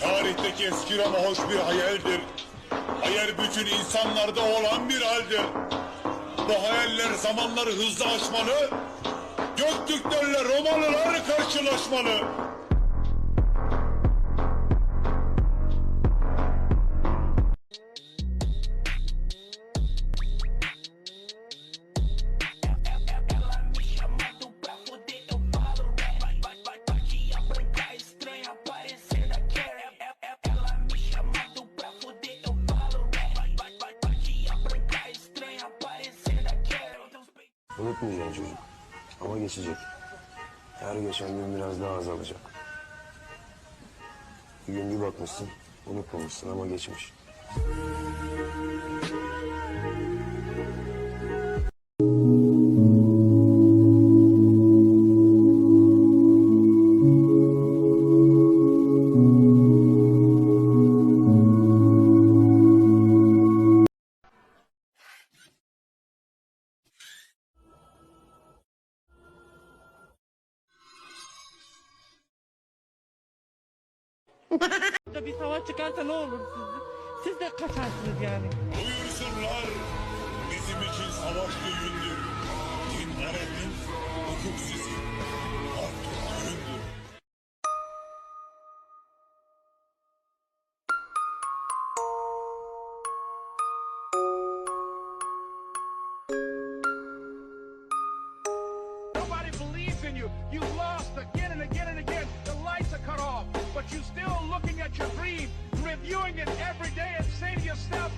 Tarihteki eski Roma hoş bir hayaldir. Hayal bütün insanlarda olan bir haldir. Bu hayaller zamanları hızlı aşmalı, Göktürklerle Romalılar karşılaşmalı. Unutmayacağım çocuk. Ama geçecek. Her geçen gün biraz daha azalacak. Bir gün bir bakmışsın, unutmamışsın ama geçmiş. Bir savaş çıkarsa ne olur siz? Siz de kaçarsınız yani. Buyursunlar, bizim için savaş düğündür. Din öğretmen, hukuk sizin. Artık oyundur. Nobody believes in you. You lost again and again and again. Lights are cut off, but you're still looking at your dream, reviewing it every day, and saying to yourself,